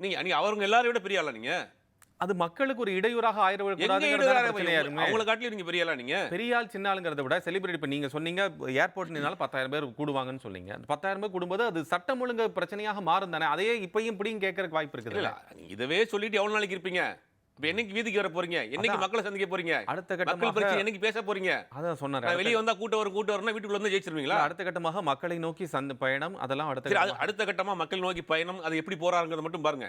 நீங்க நீங்க அவங்க எல்லாரையும் விட பெரிய ஆளா நீங்க? அது மக்களுக்கு ஒரு இடையூறாக அவங்கள காட்டிலும் நீங்க பெரிய நீங்க? பெரிய ஆள் சின்ன ஆளுங்கிறத விட செலிபிரிட்டி இப்போ நீங்க சொன்னீங்க ஏர்போர்ட் நின்னால பத்தாயிரம் பேர் கூடுவாங்கன்னு சொன்னீங்க. பத்தாயிரம் பேர் கூடும்போது அது சட்டம் ஒழுங்கு பிரச்சனையாக மாறும் தானே. அதையே இப்பயும் இப்படியும் கேட்கறதுக்கு வாய்ப்பு இருக்குது இதவே சொல்லிட்டு எவ்வளவு நாளைக்கு இருப்பீங்க? இப்ப என்னைக்கு வீதிக்கு வர போறீங்க? என்னைக்கு. மக்களை சந்திக்க போறீங்க? அடுத்த கட்டமாக பிரச்சனை என்னைக்கு பேச போறீங்க? அதான் சொன்னார். வெளியே வந்தா கூட்டம் வரும் கூட்டம் வரும்னா வீட்டுக்குள்ள வந்து ஜெயிச்சிருவீங்களா? அடுத்த கட்டமாக மக்களை நோக்கி சந்த பயணம் அதெல்லாம் அடுத்த அடுத்த கட்டமா மக்கள் நோக்கி பயணம் அது எப்படி போறாங்கிறத மட்டும் பாருங்க.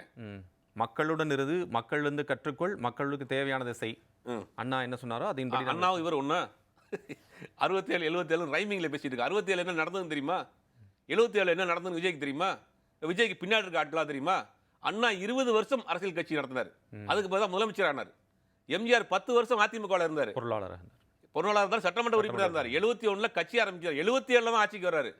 மக்களுடன் இருந்து மக்களிருந்து கற்றுக்கொள் மக்களுக்கு தேவையானதை செய். அண்ணா என்ன சொன்னாரோ அதன்படி அண்ணா இவர் ஒண்ணா? அறுபத்தேழு எழுபத்தேழு ரைமிங்ல பேசிட்டு இருக்கு அறுபத்தேழு என்ன நடந்ததுன்னு தெரியுமா? எழுபத்தேழு என்ன நடந்ததுன்னு விஜய்க்கு தெரியுமா? விஜய்க்கு பின்னாடி இருக்க ஆட்களா தெரியுமா? அண்ணா இருபது வருஷம் அரசியல் கட்சி நடத்தினார். அதுக்கு பதிலா முதலமைச்சர் ஆனார். எம்ஜிஆர் பத்து வருஷம் அதிமுகவில் இருந்தார். பொருளாளராக இருந்தார். பொருளாளர் இருந்தார் சட்டமன்ற உறுப்பினர் இருந்தார். எழுபத்தி ஒண்ணுல கட்சி ஆரம்பிச்சார். எழுபத்தி ஏழுல தான் ஆட்சிக்கு வர்றாரு.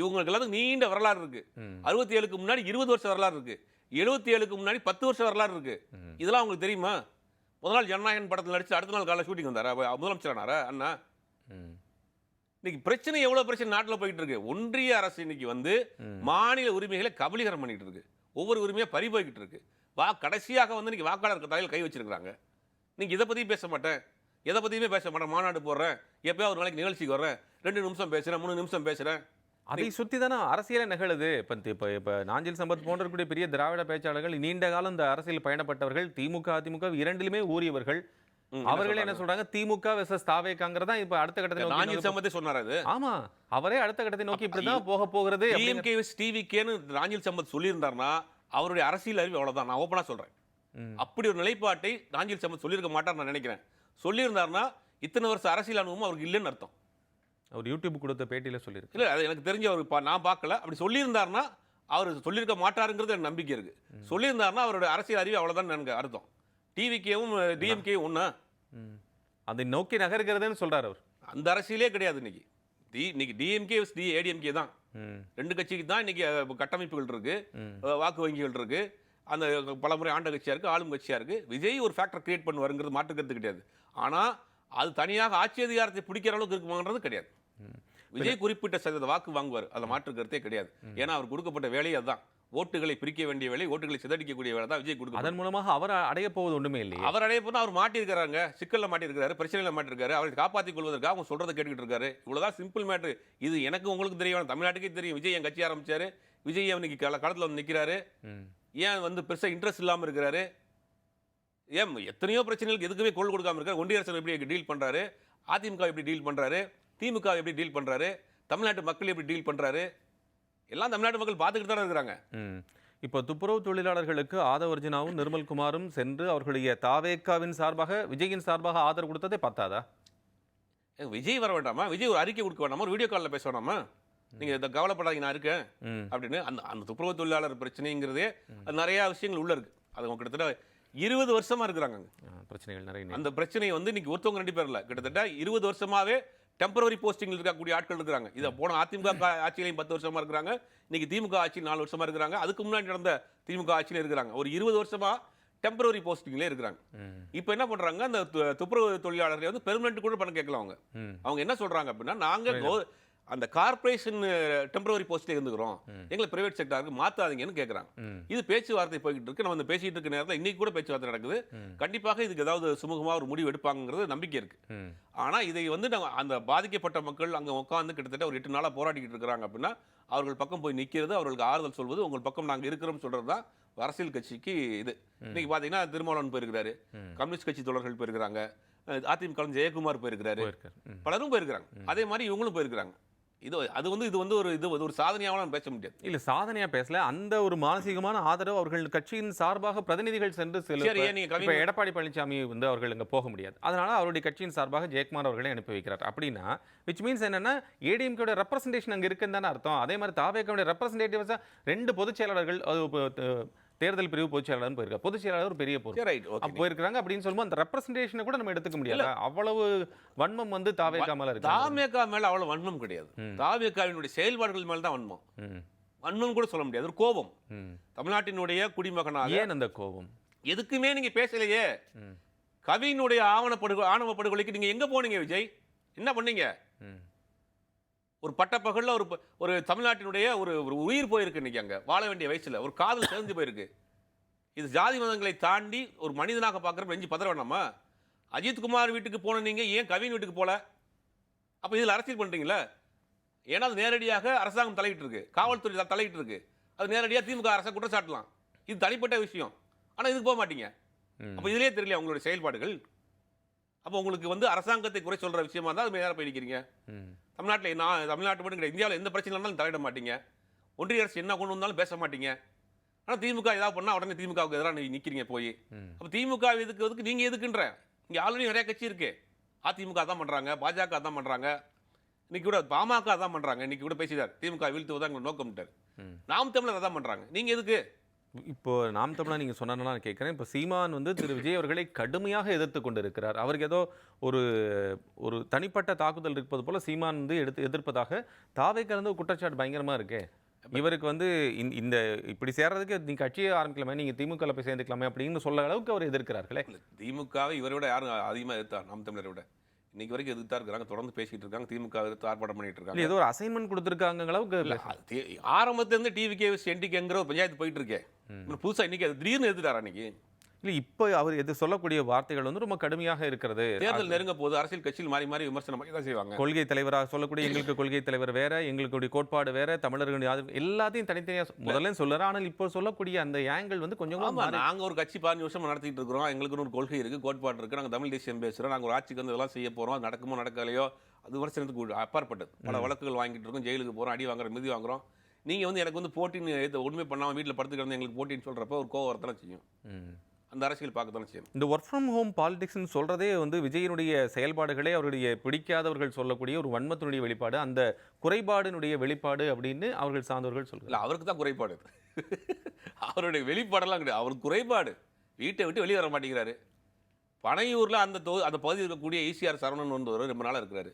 இவங்களுக்கு எல்லாம் நீண்ட வரலாறு இருக்கு. அறுபத்தி ஏழுக்கு முன்னாடி இருபது வருஷம் வரலாறு இருக்கு. எழுபத்தி ஏழுக்கு முன்னாடி பத்து வருஷம் வரலாறு இருக்கு. இதெல்லாம் உங்களுக்கு தெரியுமா? முதல் நாள் ஜனநாயகன் படத்தில் நடிச்சு அடுத்த நாள் காலைல ஷூட்டிங் வந்தாரா? அப்ப முதலமைச்சர் ஆனாரா அண்ணா. இன்னைக்கு பிரச்சனை எவ்வளவு பிரச்சனை நாட்டில் போயிட்டு இருக்கு. ஒன்றிய அரசு இன்னைக்கு வந்து. மாநில உரிமைகளை கபலீகரம் பண்ணிட்டு இருக்கு. ஒவ்வொரு உரிமையா பறி போய்கிட்டு இருக்கு. வா கடைசியாக வந்து இன்னைக்கு வாக்காளர் தலையில் கை வச்சிருக்காங்க நீங்க இதை பத்தி பேச மாட்டேன். எதை பத்தியுமே பேச மாட்டேன். மாநாடு போடுறேன். எப்பயாவது ஒரு நாளைக்கு நிகழ்ச்சிக்கு வர்றேன். ரெண்டு நிமிஷம் பேசுறேன் மூணு நிமிஷம் பேசுறேன். அதை சுத்தி தானே அரசியலே நிகழுது. இப்போ இப்போ இப்போ நாஞ்சில் சம்பத் போன்ற இருக்கக்கூடிய பெரிய திராவிட பேச்சாளர்கள் நீண்ட காலம் இந்த அரசியல் பயணப்பட்டவர்கள் திமுக அதிமுக இரண்டிலுமே ஊறியவர்கள். அவர்களே என்ன சொல்றாங்க? திமுக வெசஸ் தாவேக்காங்கிறதா இப்ப அடுத்த கட்டத்தை நோக்கி நாஞ்சில் சம்பத்தே சொன்னார் அது. ஆமா. அவரே அடுத்த கட்டத்தை நோக்கி இப்படிதான் போக போகிறது டிஎம்கே டிவிக்கேன்னு ராஞ்சில் சம்பத் சொல்லியிருந்தாருன்னா அவருடைய அரசியல் அறிவு அவ்வளவுதான். நான் ஓப்பனா சொல்றேன். அப்படி ஒரு நிலைப்பாட்டை ராஞ்சில் சம்பத் சொல்லியிருக்க மாட்டார் நான் நினைக்கிறேன். சொல்லியிருந்தாருன்னா இத்தனை வருஷம் அரசியல் அனுபவம் அவருக்கு இல்லைன்னு அர்த்தம். அவர் யூடியூப் கொடுத்த பேட்டியில சொல்லியிருக்கு. இல்லை அது எனக்கு தெரிஞ்ச அவர் நான் பார்க்கல. அப்படி சொல்லியிருந்தாருன்னா அவர் சொல்லியிருக்க மாட்டாருங்கிறது எனக்கு நம்பிக்கை இருக்கு. சொல்லியிருந்தாருன்னா அவருடைய அரசியல் அறிவு அவ்வளவுதான் எனக்கு அர்த்தம். டிவிக்கேவும் டிஎம்கேவும் ஒண்ணா. ம். அதை நோக்கி நகர்கிறதுன்னு சொல்றாரு அவர். அந்த அரசியலே கிடையாது இன்னைக்கு. டி இன்னைக்கு டிஎம்கே டி ஏடிஎம்கே தான். ரெண்டு கட்சிக்கு தான் இன்னைக்கு கட்டமைப்புகள் இருக்கு. ம். அஹ், வாக்கு வங்கிகள் இருக்கு. அந்த பலமுறை ஆண்ட கட்சியா இருக்கு ஆளும் கட்சியா இருக்கு. விஜய் ஒரு ஃபேக்டர் கிரியேட் பண்ணுவாருங்கிறது மாற்றுக்கிறது கிடையாது. ஆனா அது தனியாக ஆட்சி அதிகாரத்தை பிடிக்கிற அளவுக்கு இருக்குமாங்கிறது கிடையாது. விஜய் குறிப்பிட்ட சதவீத வாக்கு வாங்குவார். அதில் மாற்று கருத்தே கிடையாது. ஏன்னா அவர் கொடுக்கப்பட்ட வேலையே அதுதான். ஓட்டுகளை பிரிக்க வேண்டிய வேலை ஓட்டுகளை சிதறடிக்கக்கூடிய வேலை தான் விஜய் கொடுக்க அதன் மூலமாக அவர் அடைய போவது ஒண்ணுமே இல்லையே. அவர் அடைய போனா அவர் மாட்டியிருக்கிறாங்க சிக்கல்ல மாட்டியிருக்காரு பிரச்சனையில மாட்டிருக்காரு அவரை காப்பாற்றிக் கொள்வதற்காக அவங்க சொல்றதை கேட்டுக்கிட்டு இருக்காரு. இவ்வளவுதான் சிம்பிள் மேட்ரு இது எனக்கு உங்களுக்கு தெரியும். தமிழ்நாட்டுக்கே தெரியும். விஜய் என் கட்சி ஆரம்பிச்சாரு. விஜய் அவனுக்கு கள களத்தில் வந்து நிற்கிறாரு. ஏன் வந்து பெருசா இன்ட்ரெஸ்ட் இல்லாம இருக்கிறாரு? ஏன் எத்தனையோ பிரச்சனைகளுக்கு எதுக்குமே கொள் கொடுக்காம இருக்காரு. ஒன்றிய அரசு எப்படி டீல் பண்றாரு? அதிமுக எப்படி டீல் பண்றாரு? திமுக எப்படி டீல் பண்றாரு? தமிழ்நாட்டு மக்கள் எப்படி டீல் பண்றாரு? எல்லாம் தமிழ்நாட்டு மக்கள் பார்த்துக்கிட்டு தானே இருக்கிறாங்க. இப்போ துப்புரவு தொழிலாளர்களுக்கு ஆதவர்ஜினாவும் நிர்மல்குமாரும் சென்று அவர்களுடைய தாவேக்காவின் சார்பாக விஜயின் சார்பாக ஆதரவு கொடுத்ததே பத்தாதா ஏன் விஜய் வர வேண்டாமா? விஜய் ஒரு அறிக்கை கொடுக்க வேண்டாமா? ஒரு வீடியோ காலில் பேச வேண்டாமா? நீங்க இதை கவலைப்படாதீங்க நான் இருக்கேன். அப்படின்னு அந்த அந்த துப்புரவு தொழிலாளர் பிரச்சனைங்கிறதே அது நிறைய விஷயங்கள் உள்ள இருக்கு. அது கிட்டத்தட்ட இருபது வருஷமா இருக்கிறாங்க பிரச்சனைகள் நிறைய அந்த பிரச்சனை வந்து இன்னைக்கு ஒருத்தவங்க ரெண்டு பேர் இல்ல. கிட்டத்தட்ட இருபது வருஷமாவே டெம்பரவரி போஸ்டிங்ல இருக்கக்கூடிய ஆட்கள் இருக்கிறாங்க. இதை போன அதிமுக ஆட்சியிலையும் பத்து வருஷமா இருக்கிறாங்க. இன்னைக்கு திமுக ஆட்சியில் நாலு வருஷமா இருக்கிறாங்க. அதுக்கு முன்னாடி நடந்த திமுக ஆட்சியில இருக்கிறாங்க. ஒரு இருபது வருஷமா டெம்பரவரி போஸ்டிங்லேயே இருக்கிறாங்க. இப்போ என்ன பண்றாங்க? அந்த துப்புரவு தொழிலாளர்களை வந்து பெர்மனன்ட் கூட பண்ண கேட்கலாம் அவங்க. அவங்க என்ன சொல்றாங்க அப்படின்னா நாங்க கோ- அந்த கார்ப்பரேஷன் டெம்பரவரி போஸ்ட்ல இருந்துக்கிறோம். எங்களை பிரைவேட் செக்டாருக்கு மாத்தாதீங்கன்னு கேட்கறாங்க. இது பேச்சுவார்த்தை போய்கிட்டு இருக்கு. நம்ம இந்த பேசிட்டு இருக்க நேரத்தில் இன்னைக்கு கூட பேச்சுவார்த்தை நடக்குது. கண்டிப்பாக இதுக்கு ஏதாவது சுமூகமா ஒரு முடிவு எடுப்பாங்கிறது நம்பிக்கை இருக்கு. ம். ஆனா இதை வந்து நம்ம அந்த பாதிக்கப்பட்ட மக்கள் அங்க உட்காந்து கிட்டத்தட்ட ஒரு எட்டு நாளா போராடிக்கிட்டு இருக்கிறாங்க அப்படின்னா அவர்கள் பக்கம் போய் நிக்கிறது அவர்களுக்கு ஆறுதல் சொல்வது உங்கள் பக்கம் நாங்க இருக்கிறோம் சொல்றது தான் அரசியல் கட்சிக்கு இது. இன்னைக்கு பாத்தீங்கன்னா திருமாவளவன் போயிருக்கிறாரு. கம்யூனிஸ்ட் கட்சி தோழர்கள் போயிருக்கிறாங்க. அதிமுக ஜெயக்குமார் போயிருக்கிறாரு. பலரும் போயிருக்கிறாங்க. அதே மாதிரி இவங்களும் போயிருக்கிறாங்க. இது அது வந்து இது வந்து ஒரு இது ஒரு சாதனையாவெல்லாம் பேச முடியாது. இல்ல சாதனையா பேசல. அந்த ஒரு மானசீகமான ஆதரவு அவர்கள் கட்சியின் சார்பாக பிரதிநிதிகள் சென்று இப்ப எடப்பாடி பழனிசாமி வந்து அவர்கள் இங்க போக முடியாது. அதனால அவருடைய கட்சியின் சார்பாக ஜெயக்குமார் அவர்களை அனுப்பி வைக்கிறார். அப்படின்னா விச் மீன்ஸ் என்னன்னா ஏடிஎம்கேட ரெப்ரசன்டேஷன் அங்க இருக்குன்னு தானே அர்த்தம். அதே மாதிரி தாவேக்கோட ரெப்ரசன்டேட்டிவ்ஸா ரெண்டு பொதுச் செயலாளர்கள் அது தேர்தல் பிரிவு பொதுச் செயலாளர் போயிருக்காரு பொதுச் செயலாளர் ஒரு பெரிய சரி ரைட் போயிருக்காங்க அப்படின்னு சொல்லும்போது அந்த ரெப்ரசன்டேஷனை கூட நம்ம எடுத்துக்க முடியாது? அவ்வளவு வன்மம் வந்து தாவேக்கா மேல இருக்கு தாவேக்கா மேல அவ்வளவு வன்மம் கிடையாது. தாவேக்காவினுடைய செயல்பாடுகள் மேல தான் வன்மம். வன்மம் கூட சொல்ல முடியாது. ஒரு கோபம். தமிழ்நாட்டினுடைய குடிமகனாக ஏன் அந்த கோபம்? எதுக்குமே நீங்க பேசலையே. கவியினுடைய ஆவணப்படுகொ ஆணவ படுகொலைக்கு நீங்க எங்க போனீங்க விஜய்? என்ன பண்ணீங்க. ஒரு பட்டப்பகல்ல ஒரு ஒரு தமிழ்நாட்டினுடைய ஒரு ஒரு உயிர் போயிருக்கு இன்னைக்கு அங்க. வாழ வேண்டிய வயசுல. ஒரு காதல் செஞ்சு போயிருக்கு. இது ஜாதி மதங்களை தாண்டி ஒரு மனிதனாக பார்க்குறப்ப நெஞ்சு பதற வேணாமா அஜித்குமார் வீட்டுக்கு போன நீங்கள் ஏன் கவின் வீட்டுக்கு போல? அப்போ இதில் அரசியல் பண்ணுறீங்களா ஏன்னா அது நேரடியாக அரசாங்கம் தலையிட்டு இருக்கு காவல்துறை தலையிட்டு இருக்கு அது நேரடியாக திமுக அரசை குற்றச்சாட்டலாம். இது தனிப்பட்ட விஷயம். ஆனால் இதுக்கு போக மாட்டீங்க. அப்போ இதுலயே தெரியல உங்களுடைய செயல்பாடுகள்? அப்போ உங்களுக்கு வந்து அரசாங்கத்தை குறை சொல்ற விஷயமா இருந்தால் அது நேரம் போய் நிற்கிறீங்க ம். தமிழ்நாட்டில் நான் தமிழ்நாட்டு மட்டும் கிடையாது. இந்தியாவில் எந்த பிரச்சனை இருந்தாலும் தலையிட மாட்டீங்க. ஒன்றிய அரசு என்ன கொண்டு வந்தாலும் பேச மாட்டீங்க. ஆனால் திமுக ஏதாவது பண்ணால் உடனே திமுகவுக்கு எதிராக நீ நிற்கிறீங்க போய். அப்போ திமுக எதுக்கு எதுக்கு நீங்கள் எதுக்குன்ற? இங்கே ஆல்ரெடி நிறைய கட்சி இருக்கு. அதிமுக தான் பண்ணுறாங்க பாஜக தான் பண்ணுறாங்க இன்னைக்கு கூட பாமக தான் பண்ணுறாங்க இன்னைக்கு கூட பேசிட்டார். திமுக வீழ்த்துவதான் எங்களோட நோக்கம்ட்டார். நாம் தமிழர் அதான் பண்ணுறாங்க நீங்கள் எதுக்கு? இப்போ நாம் தமிழா நீங்க சொன்னா நான் கேட்குறேன். இப்போ சீமான் வந்து திரு விஜய் அவர்களை கடுமையாக எதிர்த்து கொண்டு இருக்கிறார் அவருக்கு ஏதோ ஒரு ஒரு தனிப்பட்ட தாக்குதல் இருப்பது போல சீமான் வந்து எடுத்து எதிர்ப்பதாக தாவை கலந்து குற்றச்சாட்டு பயங்கரமா இருக்கே. இவருக்கு வந்து இந்த- இந்த இப்படி சேர்றதுக்கு நீ கட்சியை ஆரம்பிக்கலாமே நீங்க திமுக போய் சேர்ந்துக்கலாமே அப்படின்னு சொல்ல அளவுக்கு அவர் எதிர்க்கிறார்களே. திமுகவை இவரை விட யாரும் அதிகமாக எதிர்த்தார் நாம் தமிழரை விட. இன்னைக்கு வரைக்கும் எதிர்த்தா இருக்கிறாங்க தொடர்ந்து பேசிட்டு இருக்காங்க திமுக எதிர்த்து ஆர்ப்பாட்டம் பண்ணிட்டு இருக்காங்க. ஏதோ ஒரு அசைன்மெண்ட் கொடுத்துருக்காங்க அளவுக்கு இருந்து டிவிகே என்டிகேங்கிற ஒரு பஞ்சாயத்து போயிட்டு இருக்கேன். புதுசா இன்னைக்கு அது திடீர்னு எதிர்த்தாரா இன்னைக்கு? இல்ல இப்போ அவர் எது சொல்லக்கூடிய வார்த்தைகள் வந்து ரொம்ப கடுமையாக இருக்கிறது. தேர்தல் நெருங்க போது அரசியல் கட்சியில் மாறி மாறி விமர்சனம் தான் செய்வாங்க. கொள்கை தலைவராக சொல்லக்கூடிய எங்களுக்கு கொள்கை தலைவர் வேற எங்களுடைய கோட்பாடு வேற தமிழர்களுடைய ஆதரவு எல்லாத்தையும் தனித்தனியா சொ- முதல்ல சொல்லுறேன் ஆனால் இப்போ சொல்லக்கூடிய அந்த ஆங்கிள் வந்து கொஞ்சம் ஆமா நாங்க ஒரு கட்சி பதினஞ்சு வருஷம் நடத்திட்டு இருக்கிறோம். எங்களுக்குன்னு ஒரு கொள்கை இருக்கு கோட்பாடு இருக்கு. நாங்க தமிழ் தேசியம் பேசுறோம். நாங்க ஒரு ஆட்சிக்கு வந்து இதெல்லாம் செய்ய போறோம். அது நடக்குமோ நடக்கலையோ அது உள்ள- அப்பாற்பட்டது. பல வழக்குகள் வாங்கிட்டு இருக்கோம். ஜெயிலுக்கு போறோம் அடி வாங்குறோம் மிதி வாங்குறோம். நீங்க வந்து எனக்கு வந்து போட்டின்னு எது ஒண்ணுமே பண்ணாம வீட்டுல படுத்து கிடந்து எங்களுக்கு போட்டின்னு சொல்றப்ப ஒரு கோவம் செய்யும். அந்த அரசியல் பார்க்கத்தானே செய்யும். இந்த ஒர்க் ஃப்ரம் ஹோம் பாலிடிக்ஸ்னு சொல்றதே வந்து விஜயனுடைய செயல்பாடுகளே அவருடைய பிடிக்காதவர்கள் சொல்லக்கூடிய ஒரு வன்மத்தினுடைய வெளிப்பாடு அந்த குறைபாடினுடைய வெளிப்பாடு அப்படின்னு அவர்கள் சார்ந்தவர்கள் சொல்றாங்க. இல்ல அவருக்கு தான் குறைபாடு. அவருடைய வெளிப்பாடெல்லாம் கிடையாது. அவருக்கு குறைபாடு. வீட்டை விட்டு வெளியே வர மாட்டேங்கிறாரு. பனையூர்ல அந்த தொ அந்த பகுதியில் இருக்கக்கூடிய ஈசிஆர் சரவணன் வந்து ஒரு ரொம்ப நாளா இருக்கிறாரு.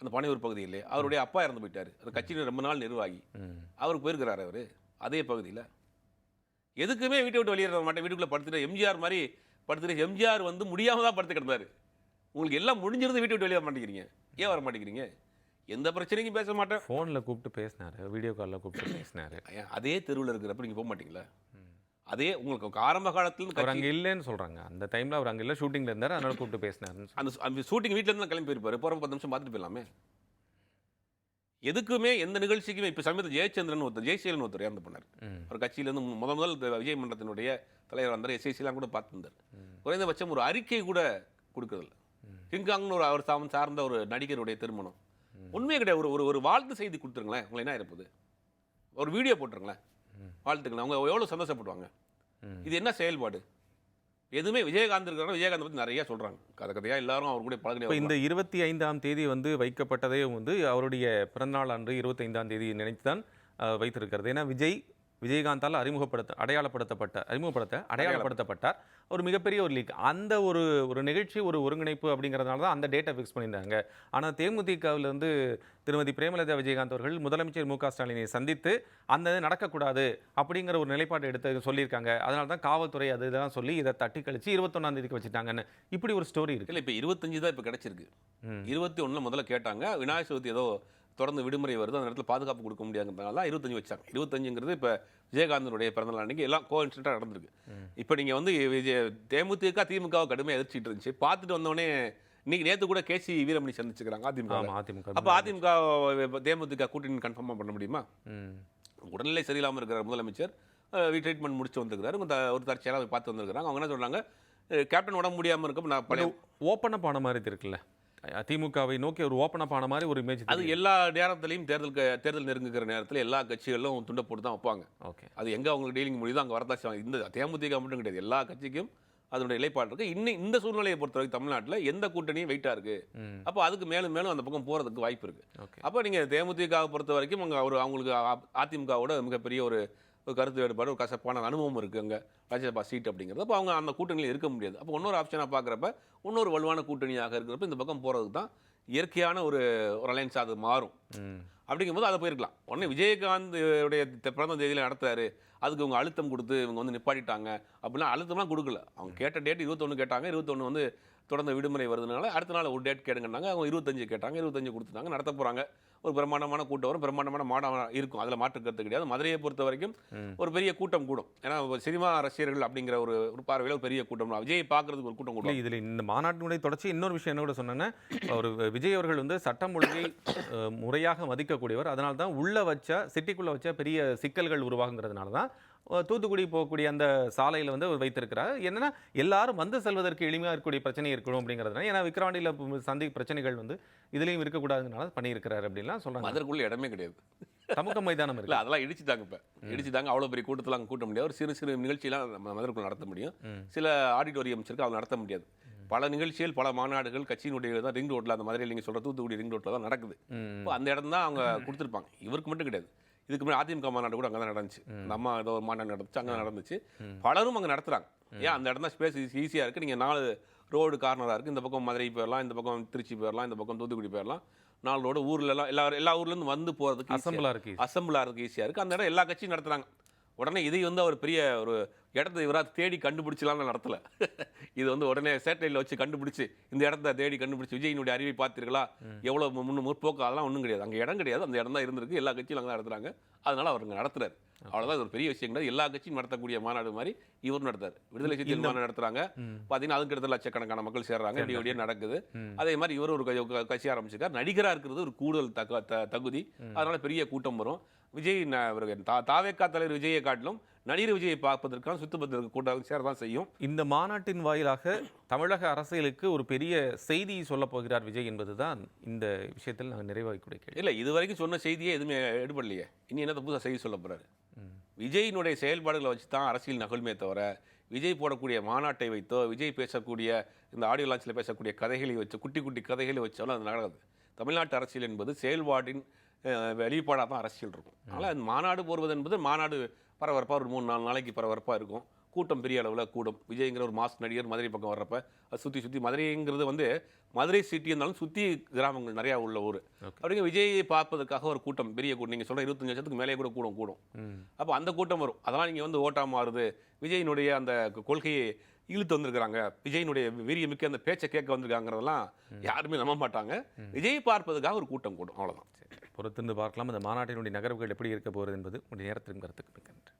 அந்த பனையூர் பகுதியிலே அவருடைய அப்பா இறந்து போயிட்டாரு. அந்த கட்சியில் ரொம்ப நாள் நிர்வாகி. அவருக்கு போயிருக்கிறாரு அவரு. அதே பகுதியில் எதுக்குமே வீட்டை விட்டு வெளியே வர மாட்டேன். வீட்டுக்குள்ள படுத்துட்டு எம்ஜிஆர் மாதிரி படுத்துட்டு எம்ஜிஆர் வந்து முடியாம தான் படுத்து கிடந்தாரு உங்களுக்கு எல்லாம் முடிஞ்சிருந்து வீட்டை விட்டு வெளியே வர மாட்டேங்கிறீங்க. ஏன் வர மாட்டேங்கிறீங்க? எந்த பிரச்சனைக்கும் பேச மாட்டேன். ஃபோன்ல கூப்பிட்டு பேசினாரு. வீடியோ காலில் கூப்பிட்டு பேசினாரு. அதே தெருவில் இருக்கிறப்ப நீங்க போக மாட்டீங்களா? அதே உங்களுக்கு ஆரம்ப காலத்துல அவர் அங்க இல்லைன்னு சொல்றாங்க. அந்த டைம்ல அவர் அங்க இல்ல. ஷூட்டிங்ல இருந்தாரு. அதனால கூப்பிட்டு அந்த அந்த ஷூட்டிங் வீட்டில் இருந்து கிளம்பி போயிருப்பாரு. போகிற பத்து நிமிஷம் பார்த்துட்டு போயிடலாமே. எதுக்குமே எந்த நிகழ்ச்சிக்குமே இப்போ சமீபத்தில் ஜெயச்சந்திரன் ஒருத்தர் ஜெயசீலன் ஒருத்தர் இறந்து ம். அவர் கட்சியிலேருந்து முத முதல் விஜய் மன்றத்தினுடைய தலைவர் வந்தார் எஸ்ஐசிலாம் கூட பார்த்துருந்தார். குறைந்தபட்சம் ஒரு அறிக்கை கூட கொடுக்கறதில்ல. கிங்காங்னு ஒரு அவர் சாமன் சார்ந்த ஒரு நடிகருடைய திருமணம். உண்மையே கிடையாது ஒரு ஒரு ஒரு வாழ்த்து செய்தி கொடுத்துருங்களேன். உங்களை என்ன இருப்பது ஒரு வீடியோ போட்டுருங்களேன். வாழ்த்துக்கள். அவங்க எவ்வளோ சந்தோஷப்படுவாங்க. இது என்ன செயல்பாடு? எதுவுமே விஜயகாந்த் இருக்கிறாங்க விஜயகாந்த் பற்றி நிறைய சொல்கிறாங்க கதை கதையாக எல்லாரும் அவர் கூட இப்போ பழகினே இந்த இருபத்தி ஐந்தாம் தேதி வந்து வைக்கப்பட்டதே வந்து அவருடைய பிறந்தநாள் அன்று இருபத்தைந்தாம் தேதி நினைத்து தான் வைத்திருக்கிறது. ஏன்னா விஜய் விஜயகாந்தால் அறிமுகப்படுத்த அடையாளப்படுத்தப்பட்ட அறிமுகப்படுத்த அடையாளப்படுத்தப்பட்டார். ஒரு மிகப்பெரிய ஒரு லீக் அந்த ஒரு ஒரு நிகழ்ச்சி ஒரு ஒருங்கிணைப்பு அப்படிங்கிறதுனால தான் அந்த டேட்டை ஃபிக்ஸ் பண்ணியிருந்தாங்க. ஆனால் தேமுதிகவில் வந்து திருமதி பிரேமலதா விஜயகாந்த் அவர்கள் முதலமைச்சர் மு க ஸ்டாலினை சந்தித்து அந்த இது நடக்கக்கூடாது அப்படிங்கிற ஒரு நிலைப்பாடு எடுத்து சொல்லியிருக்காங்க. அதனால தான் காவல்துறை அது இதெல்லாம் சொல்லி இதை தட்டி கழிச்சு இருபத்தொன்னாம் தேதிக்கு வச்சுட்டாங்கன்னு. இப்படி ஒரு ஸ்டோரி இருக்கு. இல்லை இப்போ இருபத்தஞ்சு தான் இப்போ கிடச்சிருக்கு. இருபத்தி ஒன்றில் முதல்ல கேட்டாங்க. விநாயகர் சதுர்த்தி ஏதோ தொடர்ந்து விடுமுறை வருது அந்த இடத்துல பாதுகாப்பு கொடுக்க முடியாதுங்கிறதுனால தான் இருபத்தஞ்சு வச்சாங்க. இருபத்தஞ்சுங்கிறது இப்போ விஜயகாந்தனுடைய பிறந்தநாள் அன்னைக்கு எல்லாம் கோ இன்சிடென்ட்டாக நடந்திருக்கு. இப்போ நீங்கள் வந்து விஜய தேமுதிக திமுகவை கடுமையாக எதிர்ச்சிட்டு இருந்துச்சு. பார்த்துட்டு வந்தோடனே இன்னைக்கு நேற்று கூட கேசி வீரமணி சந்திச்சுக்கிறாங்க அதிமுக அதிமுக அப்போ அதிமுக தேமுதிக கூட்டணி கன்ஃபார்மாக பண்ண முடியுமா. உடல்நிலை சரியில்லாமல் இருக்கிற முதலமைச்சர் ட்ரீட்மெண்ட் முடிச்சு வந்திருக்கிறாரு. ஒரு தற்செயலாக பார்த்து வந்திருக்கிறாங்க. அவங்க என்ன சொல்றாங்க? அஹ், கேப்டன் உடம்பு முடியாமல் இருக்க நான் பழைய ஓப்பன் அப் ஆன மாதிரி இருக்குல்ல திமுகவை நோக்கி ஒரு ஓப்பன் அப் ஆன மாதிரி ஒரு இமேஜ் அது எல்லா நேரத்திலையும் தேர்தல் தேர்தல் நெருங்குகிற நேரத்தில் எல்லா கட்சிகளும் துண்டை போட்டு தான் வைப்பாங்க. ஓகே. அது எங்கே அவங்களுக்கு டீலிங் முடியுதோ அங்கே வரதான் செய்வாங்க இந்த தேமுதிக மட்டும் கிடையாது எல்லா கட்சிக்கும் அதனுடைய நிலைப்பாடு இருக்கு. இன்னும் இந்த சூழ்நிலையை பொறுத்தவரைக்கும் தமிழ்நாட்டில் எந்த கூட்டணியும் வெயிட்டாக இருக்கு. ம். அப்போ அதுக்கு மேலும் மேலும் அந்த பக்கம் போகிறதுக்கு வாய்ப்பு இருக்கு. ஓகே. அப்போ நீங்கள் தேமுதிகவை பொறுத்த வரைக்கும் அங்கே ஒரு அவங்களுக்கு அதிமுகவோட மிகப்பெரிய ஒரு ஒரு கருத்து வேறுபாடு ஒரு கசப்பான அனுபவம் இருக்குது அங்கே ராஜ்யசபா சீட் அப்படிங்கிறது அப்போ அவங்க அந்த கூட்டணியில் இருக்க முடியாது. அப்போ இன்னொரு ஆப்ஷனாக பார்க்குறப்ப இன்னொரு வலுவான கூட்டணியாக இருக்கிறப்ப இந்த பக்கம் போகிறதுக்கு தான் இயற்கையான ஒரு ஒரு அலைன்ஸ் அது மாறும். அப்படிங்கும்போது அதை போயிருக்கலாம். உடனே விஜயகாந்த் உடைய பிறந்த தேதியில் நடத்துறாரு. அதுக்கு இவங்க அழுத்தம் கொடுத்து இவங்க வந்து நிப்பாட்டிட்டாங்க. அப்படிலாம் அழுத்தம்லாம் கொடுக்கல. அவங்க கேட்ட டேட் இருபத்தொன்று கேட்டாங்க. இருபத்தொன்று வந்து தொடர்ந்து விடுமுறை வருதுனால அடுத்த நாள் ஒரு டேட் கேடுங்கன்னாங்க அவங்க இருபத்தஞ்சு கேட்டாங்க. இருபத்தஞ்சு கொடுத்துட்டாங்க. நடத்த போகிறாங்க ஒரு பிரம்மாண்டமான கூட்டம் வரும். பிரம்மாண்டமான மாடம் இருக்கும். அதில் மாற்று கருத்து கிடையாது. மதுரையை பொறுத்த வரைக்கும் ஒரு பெரிய கூட்டம் கூடும். ஏன்னா சினிமா ரசிகர்கள் அப்படிங்கிற ஒரு ஒரு பார்வையில் ஒரு பெரிய கூட்டம். விஜயை பார்க்கறதுக்கு ஒரு கூட்டம் கூடும். இதில் இந்த மாநாட்டினுடைய தொடர்ச்சி இன்னொரு விஷயம் என்ன கூட சொன்னேன்னா ஒரு விஜய் அவர்கள் வந்து சட்டம் ஒழுங்கை முறையாக மதிக்கக்கூடியவர். அதனால தான் உள்ள வச்சா சிட்டிக்குள்ள வச்சா பெரிய சிக்கல்கள் உருவாகுங்கிறதுனால தான் தூத்துக்குடி போகக்கூடிய அந்த சாலையில் வந்து அவர் வைத்திருக்கிறார். என்னன்னா எல்லாரும் வந்து செல்வதற்கு எளிமையாக இருக்கக்கூடிய பிரச்சனை இருக்கணும் அப்படிங்கிறதுனால ஏன்னா விக்ரவாண்டியில் சந்தி பிரச்சனைகள் வந்து இதுலேயும் இருக்கக்கூடாதுனால பண்ணியிருக்கிறார் அப்படின்லாம் சொல்கிறாங்க மதுரைக்குள்ள இடமே கிடையாது. சமூக மைதானம் இல்லை அதெல்லாம் இடிச்சுட்டாங்க இப்போ. இடிச்சுட்டாங்க அவ்வளோ பெரிய கூட்டத்தில் அங்கே கூட்ட முடியாது. ஒரு சிறு சிறு நிகழ்ச்சியெல்லாம் நம்ம மதுரைக்குள்ள நடத்த முடியும். சில ஆடிட்டோரியம் இருக்கு அவங்க நடத்த முடியாது. பல நிகழ்ச்சிகள் பல மாநாடுகள் கட்சியினுடைய தான் ரிங் ரோட்டில் அந்த மதுரையில் நீங்கள் சொல்கிற தூத்துக்குடி ரிங் ரோட்டில் தான் நடக்குது. இப்போ அந்த இடம் தான் அவங்க கொடுத்துருப்பாங்க. இவருக்கு மட்டும் கிடையாது. இதுக்கு முன்னாடி அதிமுக மாநாடு கூட அங்கே தான் நடந்துச்சு நம்ம ஏதோ ஒரு மாநாடு நடந்துச்சு அங்கே நடந்துச்சு. பலரும் அங்கே நடத்துகிறாங்க ஏன் அந்த இடம் தான் ஸ்பேஸ் ஈஸியாக இருக்குது நீங்கள் நாலு ரோடு கார்னராக இருக்குது இந்த பக்கம் மதுரை போயிடலாம் இந்த பக்கம் திருச்சி போயிடலாம் இந்த பக்கம் தூத்துக்குடி போயிடலாம் நாலு ரோடு ஊர்லலாம் எல்லா எல்லா ஊர்லேருந்து வந்து போகிறதுக்கு அசம்பிளா இருக்கு அசம்பிள் ஆகிறதுக்கு ஈஸியாக இருக்குது அந்த இடம் எல்லா கட்சியும் நடத்துகிறாங்க உடனே இதை வந்து அவர் பெரிய ஒரு இடத்த இவராக தேடி கண்டுபிடிச்சலாம்னு நடத்தல. இது வந்து உடனே சேட்டலைட்டில் வச்சு கண்டுபிடிச்சு இந்த இடத்த தேடி கண்டுபிடிச்சு விஜயினுடைய அறிவை பார்த்தீர்களா எவ்வளோ முன்னு முற்போக்கு அதெல்லாம் ஒன்றும் கிடையாது. அங்கே இடம் கிடையாது. அந்த இடம் தான் இருந்திருக்கு. எல்லா கட்சியும் அங்கே தான் நடத்துறாங்க. அதனால அவர் இங்கே நடத்துறாரு. அவ்வளோதான் இது ஒரு பெரிய விஷயம் கிடையாது எல்லா கட்சியும் நடத்தக்கூடிய மாநாடு மாதிரி இவரும் நடத்தாரு விடுதலை சிறுத்தைகள் மாநாடு நடத்துறாங்க. பார்த்தீங்கன்னா அதுக்கு இடத்துல லட்சக்கணக்கான மக்கள் சேர்றாங்க. இப்படி இப்படியே நடக்குது. அதே மாதிரி இவர் ஒரு கட்சி ஆரம்பிச்சிருக்கார். நடிகராக இருக்கிறது ஒரு கூடுதல் தகுதி. அதனால பெரிய கூட்டம் வரும். விஜய் இவருக்கு தா தாவேக்கா தலைவர் விஜயை காட்டிலும் நடிகர் விஜயை பார்ப்பதற்கான சுத்தபத்திற்கு கூட்டம் சேர தான் செய்யும். இந்த மாநாட்டின் வாயிலாக தமிழக அரசியலுக்கு ஒரு பெரிய செய்தி சொல்லப் போகிறார் விஜய் என்பதுதான் இந்த விஷயத்தில் நாங்கள் கேள்வி. இல்லை இது வரைக்கும் சொன்ன செய்தியே எதுவுமே எடுபடலையே. இனி என்ன புதுசாக செய்தி சொல்ல போறாரு? விஜயினுடைய செயல்பாடுகளை வச்சு தான் அரசியல் நகழ்மே தவிர விஜய் போடக்கூடிய மாநாட்டை வைத்தோ விஜய் பேசக்கூடிய இந்த ஆடியோ லான்ச்சில் பேசக்கூடிய கதைகளை வச்சு குட்டி குட்டி கதைகளை வச்சாலும் அது நடக்காது தமிழ்நாட்டு அரசியல் என்பது செயல்பாட்டின் வெளிப்பாடாக தான் அரசியல் இருக்கும். அதனால் அந்த மாநாடு போடுவது என்பது மாநாடு பரபரப்பாக ஒரு மூணு நாலு நாளைக்கு பரபரப்பாக இருக்கும். கூட்டம் பெரிய அளவில் கூடும். விஜய்ங்கிற ஒரு மாஸ் நடிகர் மதுரை பக்கம் வர்றப்ப அது சுற்றி சுற்றி மதுரைங்கிறது வந்து மதுரை சிட்டி இருந்தாலும் சுற்றி கிராமங்கள் நிறையா உள்ள ஊர். அப்படிங்க விஜயை பார்ப்பதற்காக ஒரு கூட்டம் பெரிய கூட்டம். நீங்கள் சொல்கிற இருபத்தஞ்சு லட்சத்துக்கு மேலே கூட கூடும் கூடும். அப்போ அந்த கூட்டம் வரும். அதெல்லாம் நீங்கள் வந்து ஓட்டா மாறுது. விஜயினுடைய அந்த கொள்கையை இழுத்து வந்திருக்கிறாங்க. விஜயினுடைய வீரியமிக்க அந்த பேச்சை கேட்க வந்திருக்காங்கிறதெல்லாம் யாருமே நம்ப மாட்டாங்க. விஜய் பார்ப்பதற்காக ஒரு கூட்டம் கூடும். அவ்வளவுதான். பொறுத்திருந்து பார்க்கலாம் அந்த மாநாட்டினுடைய நகர்வுகள் எப்படி இருக்க போகிறது என்பது உங்களுடைய நேரத்திற்கும் கருத்துக்கு மிக்க நன்றி.